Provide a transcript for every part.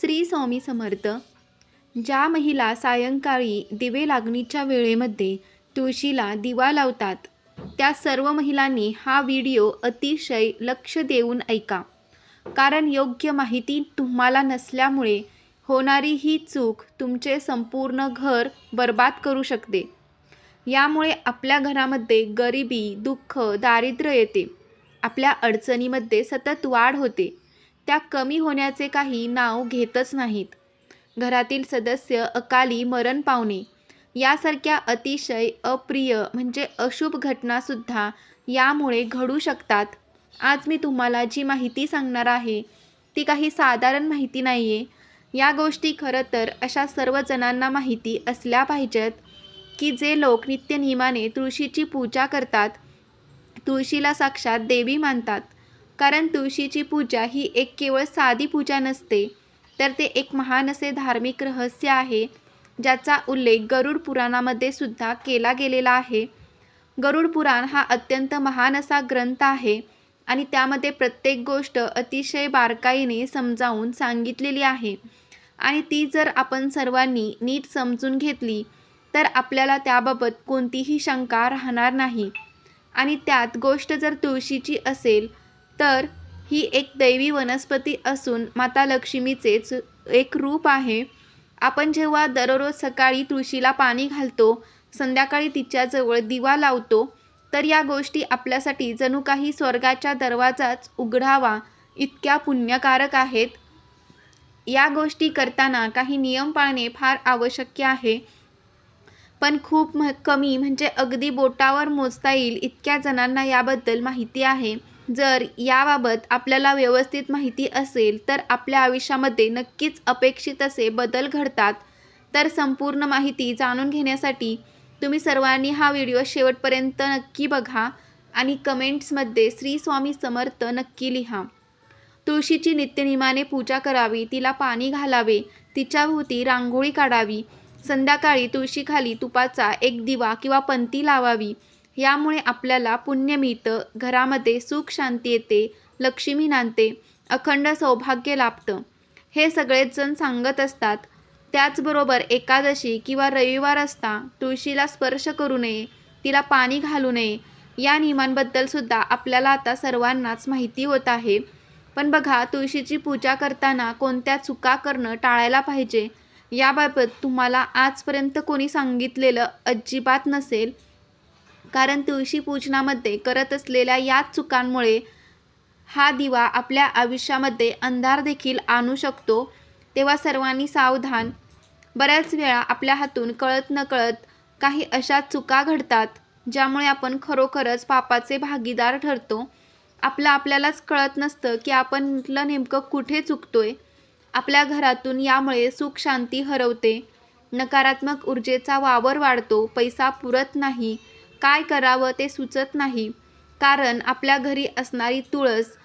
श्री स्वामी समर्थ. ज्या महिला सायंकाळी दिवे लागणीच्या वेळेमध्ये तुळशीला दिवा लावतात त्या सर्व महिलांनी हा व्हिडिओ अतिशय लक्ष देऊन ऐका. कारण योग्य माहिती तुम्हाला नसल्यामुळे होणारी ही चूक तुमचे संपूर्ण घर बर्बाद करू शकते. यामुळे आपल्या घरामध्ये गरिबी दुःख दारिद्र्य येते. आपल्या अडचणीमध्ये सतत वाढ होते. त्या कमी होण्याचे काही नाव घेतच नाहीत. घरातील सदस्य अकाली मरण पावणे. यासारख्या अतिशय अप्रिय म्हणजे अशुभ घटनासुद्धा यामुळे घडू शकतात. आज मी तुम्हाला जी माहिती सांगणार आहे ती काही साधारण माहिती नाही आहे या गोष्टी खरं तर अशा सर्व जणांना माहिती असल्या पाहिजेत की जे लोक नित्यनियमाने तुळशीची पूजा करतात तुळशीला साक्षात देवी मानतात. कारण तुळशीची पूजा ही एक केवळ साधी पूजा नसते तर ते एक महान असे धार्मिक रहस्य आहे ज्याचा उल्लेख गरुड पुराणामध्ये सुद्धा केला गेलेला आहे. गरुड पुराण हा अत्यंत महान असा ग्रंथ आहे आणि त्यामध्ये प्रत्येक गोष्ट अतिशय बारकाईने समजावून सांगितलेली आहे. आणि ती जर आपण सर्वांनी नीट समजून घेतली तर आपल्याला त्याबाबत कोणतीही शंका राहणार नाही. आणि त्यात गोष्ट जर तुळशीची असेल तर ही एक दैवी वनस्पती असून माता लक्ष्मीचेच एक रूप आहे. आपण जेव्हा दररोज सकाळी तुळशीला पाणी घालतो संध्याकाळी तिच्याजवळ दिवा लावतो तर या गोष्टी आपल्यासाठी जणू काही स्वर्गाच्या दरवाजाच उघडावा इतक्या पुण्यकारक आहेत. या गोष्टी करताना काही नियम पाळणे फार आवश्यक आहे. पण खूप म कमी म्हणजे अगदी बोटावर मोजता येईल इतक्या जणांना याबद्दल माहिती आहे. जर याबाबत आपल्याला व्यवस्थित माहिती असेल तर आपल्या आयुष्यामध्ये नक्कीच अपेक्षित असे बदल घडतात. तर संपूर्ण माहिती जाणून घेण्यासाठी तुम्ही सर्वांनी हा व्हिडिओ शेवटपर्यंत नक्की बघा आणि कमेंट्समध्ये श्री स्वामी समर्थ नक्की लिहा. तुळशीची नित्यनिमाने पूजा करावी तिला पाणी घालावे तिच्याभोवती रांगोळी काढावी. संध्याकाळी तुळशीखाली तुपाचा एक दिवा किंवा पंती लावावी. यामुळे आपल्याला पुण्य मिळतं घरामध्ये सुख शांती येते लक्ष्मी नांदते अखंड सौभाग्य लाभतं. हे सगळेच जण सांगत असतात. त्याचबरोबर एकादशी किंवा रविवार असता तुळशीला स्पर्श करू नये तिला पाणी घालू नये या नियमांबद्दल सुद्धा आपल्याला आता सर्वांनाच माहिती होत आहे. पण बघा तुळशीची पूजा करताना कोणत्या चुका करणं टाळायला पाहिजे? याबाबत तुम्हाला आजपर्यंत कोणी सांगितलेलं अजिबात नसेल. कारण तुळशी पूजनामध्ये करत असलेल्या याच चुकांमुळे हा दिवा आपल्या आयुष्यामध्ये अंधार देखील आणू शकतो. तेव्हा सर्वांनी सावधान. बऱ्याच वेळा आपल्या हातून कळत नकळत काही अशा चुका घडतात ज्यामुळे आपण खरोखरच पापाचे भागीदार ठरतो. आपलं आपल्यालाच कळत नसतं की आपणलं नेमकं कुठे चुकतोय. आपल्या घरातून यामुळे सुख शांती हरवते. नकारात्मक ऊर्जेचा वावर वाढतो पैसा पुरत नाही. काय करावं ते सुचत नाही. कारण आपल्या घरी असणारी तुळस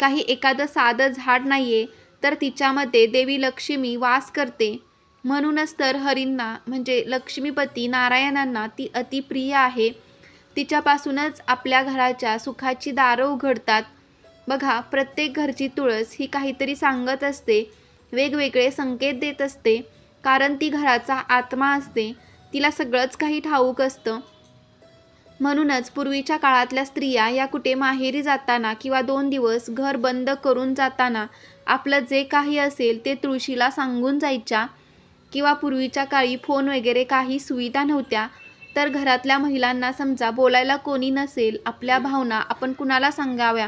काही एखादं साधं झाड नाही आहे तर तिच्यामध्ये देवी लक्ष्मी वास करते. म्हणूनच तर हरींना म्हणजे लक्ष्मीपती नारायणांना ती अतिप्रिय आहे. तिच्यापासूनच आपल्या घराच्या सुखाची दारं उघडतात. बघा प्रत्येक घरची तुळस ही काहीतरी सांगत असते वेगवेगळे संकेत देत असते. कारण ती घराचा आत्मा असते तिला सगळंच काही ठाऊक असतं. म्हणूनच पूर्वीच्या काळातल्या स्त्रिया या कुठे माहेरी जाताना किंवा दोन दिवस घर बंद करून जाताना आपलं जे काही असेल ते तुळशीला सांगून जायच्या किंवा पूर्वीच्या काळी फोन वगैरे काही सुविधा नव्हत्या तर घरातल्या महिलांना समजा बोलायला कोणी नसेल आपल्या भावना आपण कुणाला सांगाव्या?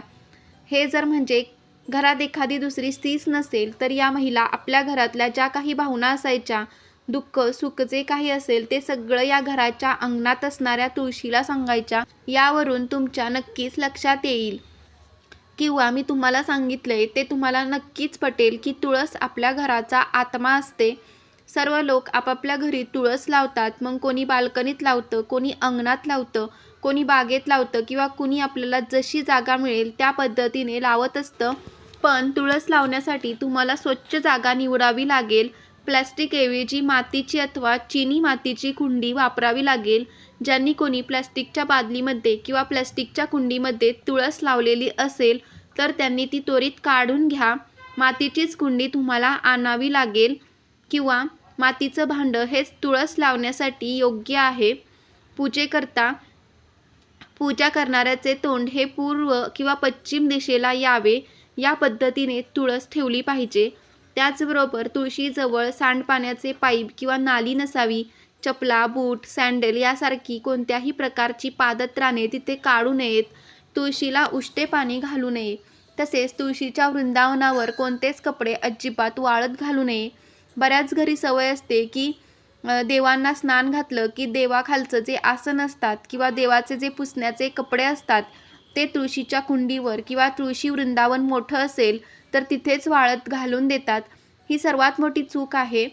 हे जर म्हणजे घरात एखादी दुसरी स्त्रीच नसेल तर या महिला आपल्या घरातल्या ज्या काही भावना असायच्या दुःख सुख जे काही असेल ते सगळं या घराच्या अंगणात असणाऱ्या तुळशीला सांगायच्या. यावरून तुमच्या नक्कीच लक्षात येईल. किंवा मी तुम्हाला सांगितलंय ते तुम्हाला नक्कीच पटेल की तुळस आपल्या घराचा आत्मा असते. सर्व लोक आपापल्या घरी तुळस लावतात. मग कोणी बाल्कनीत लावतं कोणी अंगणात लावतं कोणी बागेत लावतं किंवा कुणी आपल्याला जशी जागा मिळेल त्या पद्धतीने लावत असतं. पण तुळस लावण्यासाठी तुम्हाला स्वच्छ जागा निवडावी लागेल. प्लॅस्टिकऐवजी मातीची अथवा चिनी मातीची कुंडी वापरावी लागेल ज्यांनी कोणी प्लॅस्टिकच्या बादलीमध्ये किंवा प्लॅस्टिकच्या कुंडीमध्ये तुळस लावलेली असेल तर त्यांनी ती त्वरित काढून घ्या. मातीचीच कुंडी तुम्हाला आणावी लागेल किंवा मातीचं भांडं हेच तुळस लावण्यासाठी योग्य आहे. पूजेकरता पूजा करणाऱ्याचे तोंड हे पूर्व किंवा पश्चिम दिशेला यावे. या पद्धतीने तुळस ठेवली पाहिजे. त्याचबरोबर तुळशीजवळ सांडपाण्याचे पाईप किंवा नाली नसावी चपला बूट सँडल यासारखी कोणत्याही प्रकारची पादत्राणे तिथे काढू नयेत. तुळशीला उष्टे पाणी घालू नये. तसेच तुळशीच्या वृंदावनावर कोणतेच कपडे अजिबात वाळत घालू नये. बऱ्याच घरी सवय असते की देवांना स्नान घातलं की देवाखालचं जे आसन असतात किंवा देवाचे जे पुसण्याचे कपडे असतात ते तुळशीच्या कुंडीवर किंवा तुळशी वृंदावन मोठं असेल तर तिथेच वाळत घालून देतात. ही सर्वात मोठी चूक आहे.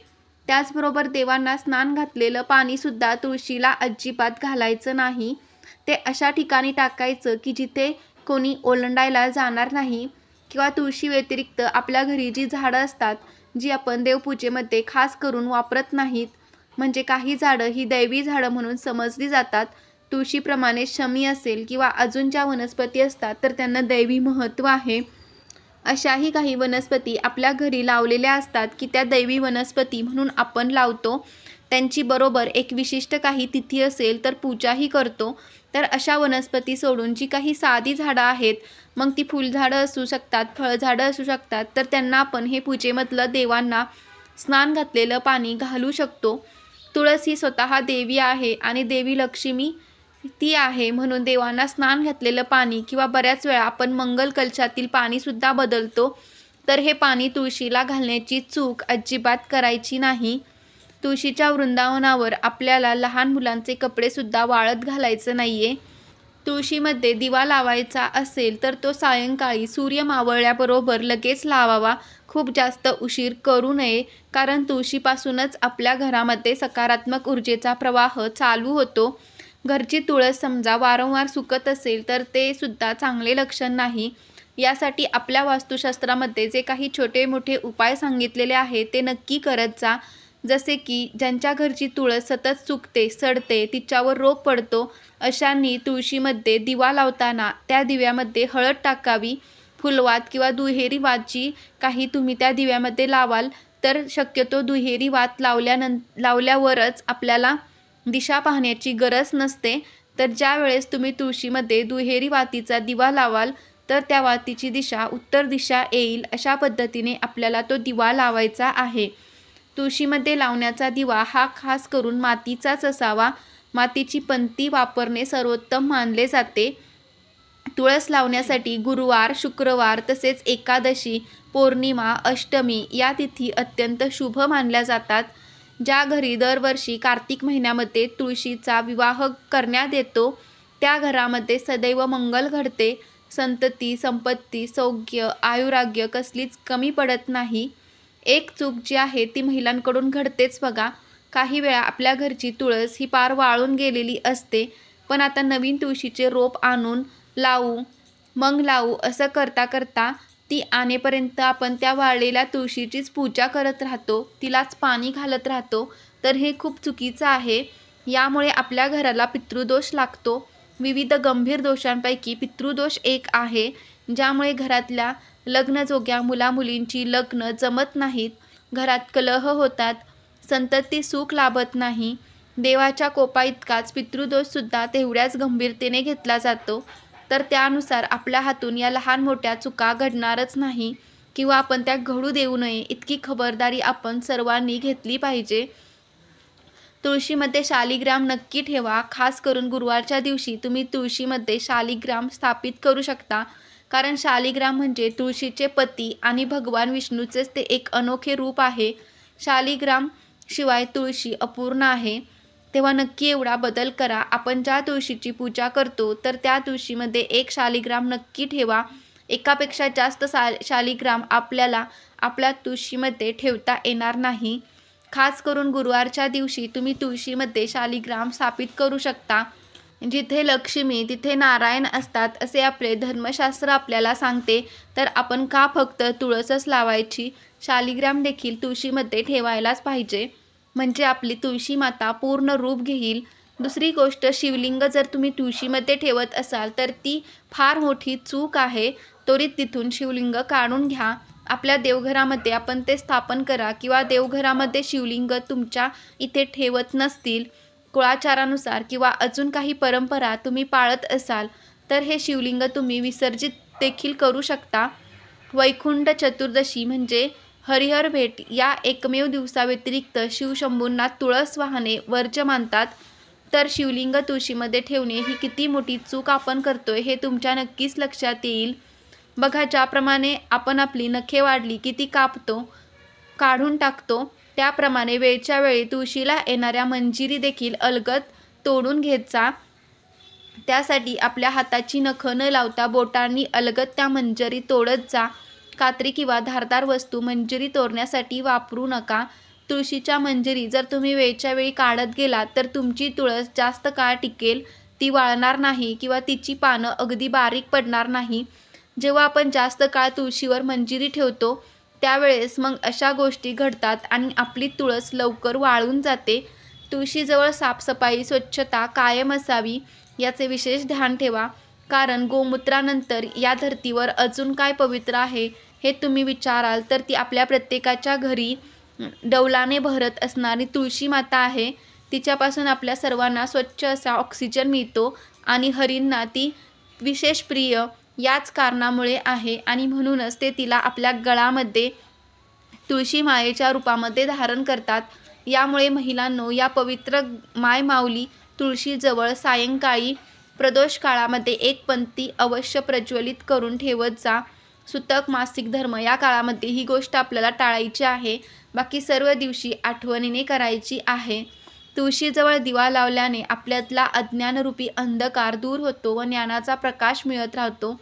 त्याचबरोबर देवांना स्नान घातलेलं पाणीसुद्धा तुळशीला अजिबात घालायचं नाही. ते अशा ठिकाणी टाकायचं की जिथे कोणी ओलंडायला जाणार नाही किंवा तुळशी व्यतिरिक्त आपल्या घरी जी झाडं असतात जी आपण देवपूजेमध्ये खास करून वापरत नाहीत म्हणजे काही झाडं ही दैवी झाडं म्हणून समजली जातात तुळशीप्रमाणे शमी असेल किंवा अजून ज्या वनस्पती असतात तर त्यांना दैवी महत्त्व आहे. अशाही काही वनस्पती आपल्या घरी लावलेल्या असतात की त्या दैवी वनस्पती म्हणून आपण लावतो. त्यांची बरोबर एक विशिष्ट काही तिथी असेल तर पूजाही करतो. तर अशा वनस्पती सोडून जी काही साधी झाडं आहेत मग ती फुलझाडं असू शकतात फळझाडं असू शकतात तर त्यांना आपण हे पूजेमधलं देवांना स्नान घातलेलं पाणी घालू शकतो. तुळस ही स्वतः देवी आहे आणि देवी लक्ष्मी ती आहे. म्हणून देवांना स्नान घातलेलं पाणी किंवा बऱ्याच वेळा आपण मंगल कलशातील पाणीसुद्धा बदलतो. तर हे पाणी तुळशीला घालण्याची चूक अजिबात करायची नाही. तुळशीच्या वृंदावनावर आपल्याला लहान मुलांचे कपडेसुद्धा वाळत घालायचं नाही आहे तुळशीमध्ये दिवा लावायचा असेल तर तो सायंकाळी सूर्य मावळल्याबरोबर लगेच लावावा. खूप जास्त उशीर करू नये कारण तुळशीपासूनच आपल्या घरामध्ये सकारात्मक ऊर्जेचा प्रवाह चालू होतो. घरची तुळस समजा वारंवार सुकत असेल तर ते सुद्धा चांगले लक्षण नाही. यासाठी आपल्या वास्तुशास्त्रामध्ये जे काही छोटे मोठे उपाय सांगितलेले आहेत ते नक्की करत जा. जसे की ज्यांच्या घरची तुळस सतत सुकते सडते तिच्यावर रोग पडतो अशांनी तुळशीमध्ये दिवा लावताना त्या दिव्यामध्ये हळद टाकावी. फुलवात किंवा दुहेरी वात जी काही तुम्ही त्या दिव्यामध्ये लावाल तर शक्यतो दुहेरी वात लावल्यानं लावल्यावरच आपल्याला दिशा पाहण्याची गरज नसते. तर ज्या वेळेस तुम्ही तुळशीमध्ये दुहेरी वातीचा दिवा लावाल तर त्या वातीची दिशा उत्तर दिशा येईल अशा पद्धतीने आपल्याला तो दिवा लावायचा आहे. तुळशीमध्ये लावण्याचा दिवा हा खास करून मातीचाच असावा. मातीची पंती वापरणे सर्वोत्तम मानले जाते. तुळस लावण्यासाठी गुरुवार शुक्रवार तसेच एकादशी पौर्णिमा अष्टमी या तिथी अत्यंत शुभ मानल्या जातात. ज्या घरी दरवर्षी कार्तिक महिन्यामध्ये तुळशीचा विवाह करण्यात येतो त्या घरामध्ये सदैव मंगल घडते. संतती संपत्ती सौख्य आयुराग्य कसलीच कमी पडत नाही. एक चूक जी आहे ती महिलांकडून घडतेच बघा. काही वेळा आपल्या घरची तुळस ही पार वाळून गेलेली असते पण आता नवीन तुळशीचे रोप आणून लावू मग लावू असं करता करता ती आणेपर्यंत आपण त्या वाळलेल्या तुळशीचीच पूजा करत राहतो तिलाच पाणी घालत राहतो. तर हे खूप चुकीचं आहे. यामुळे आपल्या घराला पितृदोष लागतो. विविध गंभीर दोषांपैकी पितृदोष एक आहे ज्यामुळे घरातल्या लग्नजोग्या मुलामुलींची लग्न जमत नाहीत. घरात कलह होतात संतती सुख लाभत नाही. देवाच्या कोपा इतकाच पितृदोषसुद्धा तेवढ्याच गंभीरतेने घेतला जातो. तर त्यानुसार आपल्या हातून या लहान मोठ्या चुका घडणारच नाही. किंवा आपण त्या घडू देऊ नये इतकी खबरदारी आपण सर्वांनी घेतली पाहिजे. तुळशीमध्ये शालिग्राम नक्की ठेवा. खास करून गुरुवारच्या दिवशी तुम्ही तुळशीमध्ये शालिग्राम स्थापित करू शकता. कारण शालिग्राम म्हणजे तुळशीचे पती आणि भगवान विष्णूचेच ते एक अनोखे रूप आहे. शालिग्राम शिवाय तुळशी अपूर्ण आहे. तेव्हा नक्की एवढा बदल करा. आपण ज्या तुळशीची पूजा करतो तर त्या तुळशीमध्ये एक शालिग्राम नक्की ठेवा. एकापेक्षा जास्त सा शालिग्राम आपल्याला आपल्या तुळशीमध्ये ठेवता येणार नाही. खास करून गुरुवारच्या दिवशी तुम्ही तुळशीमध्ये शालिग्राम स्थापित करू शकता. जिथे लक्ष्मी तिथे नारायण असतात असे आपले धर्मशास्त्र आपल्याला सांगते. तर आपण का फक्त तुळसच लावायची? शालिग्राम देखील तुळशीमध्ये ठेवायलाच पाहिजे. म्हणजे आपली तुळशी माता पूर्ण रूप घेईल. दुसरी गोष्ट शिवलिंग जर तुम्ही तुळशीमध्ये ठेवत असाल तर ती फार मोठी चूक आहे. त्वरित तिथून शिवलिंग काढून घ्या. आपल्या देवघरामध्ये आपण ते स्थापन करा किंवा देवघरामध्ये शिवलिंग तुमच्या इथे ठेवत नसतील कुळाचारानुसार किंवा अजून काही परंपरा तुम्ही पाळत असाल तर हे शिवलिंग तुम्ही विसर्जित देखील करू शकता. वैकुंठ चतुर्दशी म्हणजे हरिहर भेट. या एकमेव दिवसाव्यतिरिक्त शिवशंभूंना तुळस वाहने वर्ज मानतात. तर शिवलिंग तुळशीमध्ये ठेवणे ही किती मोठी चूक आपण करतोय हे तुमच्या नक्कीच लक्षात येईल. बघा ज्याप्रमाणे आपण आपली नखे वाढली की ती कापतो काढून टाकतो त्याप्रमाणे वेळच्या वेळी तुळशीला येणाऱ्या मंजिरी देखील अलगद तोडून घेत जा त्यासाठी आपल्या हाताची नखं न लावता बोटांनी अलगद त्या मंजरी तोडत जा. कात्री किंवा धारदार वस्तू मंजिरी तोरण्यासाठी वापरू नका. तुळशीच्या मंजिरी जर तुम्ही वेळच्या वेळी काढत गेलात तर तुमची तुळस जास्त काळ टिकेल ती वाळणार नाही किंवा तिची पानं अगदी बारीक पडणार नाही. जेव्हा आपण जास्त काळ तुळशीवर मंजिरी ठेवतो त्यावेळेस मग अशा गोष्टी घडतात आणि आपली तुळस लवकर वाळून जाते. तुळशीजवळ साफसफाई स्वच्छता कायम असावी याचे विशेष ध्यान ठेवा. कारण गोमूत्रानंतर या धर्तीवर अजून काय पवित्र आहे? हे तुम्ही विचाराल तर ती आपल्या प्रत्येकाच्या घरी डौलाने भरत असणारी तुळशी माता आहे. तिच्यापासून आपल्या सर्वांना स्वच्छ असा ऑक्सिजन मिळतो आणि हरींना ती विशेष प्रिय याच कारणामुळे आहे आणि म्हणूनच ते तिला आपल्या गळामध्ये तुळशी मायेच्या रूपामध्ये धारण करतात. यामुळे महिलांनो या पवित्र माय माऊली तुळशीजवळ सायंकाळी प्रदोष काळामध्ये एक पंक्ती अवश्य प्रज्वलित करून ठेवत जा. सुतक मासिक धर्म या काळामध्ये ही गोष्ट आपल्याला टाळायची आहे. बाकी सर्व दिवशी आठवणीने करायची आहे. तुळशीजवळ दिवा लावल्याने आपल्यातला अज्ञानरूपी अंधकार दूर होतो व ज्ञानाचा प्रकाश मिळत राहतो.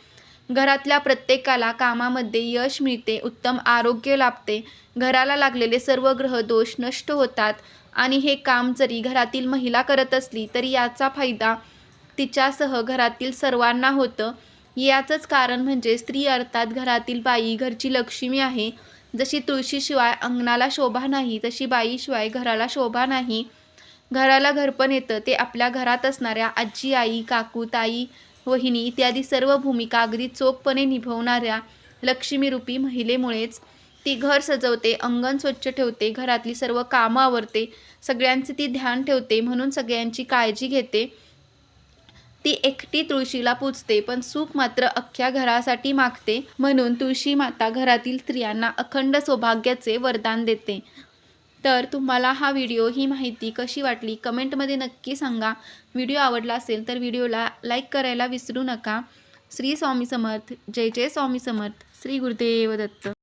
घरातल्या प्रत्येकाला कामामध्ये यश मिळते उत्तम आरोग्य लाभते. घराला लागलेले सर्व ग्रह दोष नष्ट होतात. आणि हे काम जरी घरातील महिला करत असली तरी याचा फायदा तिच्यासह घरातील सर्वांना होतं. याचंच कारण म्हणजे स्त्री अर्थात घरातील बाई घरची लक्ष्मी आहे. जशी तुळशीशिवाय अंगणाला शोभा नाही तशी बाईशिवाय घराला शोभा नाही. घराला घरपण येतं ते आपल्या घरात असणाऱ्या आजी आई काकू ताई वहिनी इत्यादी सर्व भूमिका अगदी चोखपणे निभवणाऱ्या लक्ष्मीरूपी महिलेमुळेच ती घर सजवते अंगण स्वच्छ ठेवते घरातली सर्व कामं आवरते सगळ्यांचे ती ध्यान ठेवते म्हणून सगळ्यांची काळजी घेते. ती एकटी तुळशीला पूजते पण सुख मात्र अख्ख्या घरासाठी मागते. म्हणून तुळशी माता घरातील स्त्रियांना अखंड सौभाग्याचे वरदान देते. तर तुम्हाला हा व्हिडिओ ही माहिती कशी वाटली? कमेंटमध्ये नक्की सांगा. व्हिडिओ आवडला असेल तर व्हिडिओला लाईक करायला विसरू नका. श्री स्वामी समर्थ जय जय स्वामी समर्थ. श्री गुरुदेव दत्त.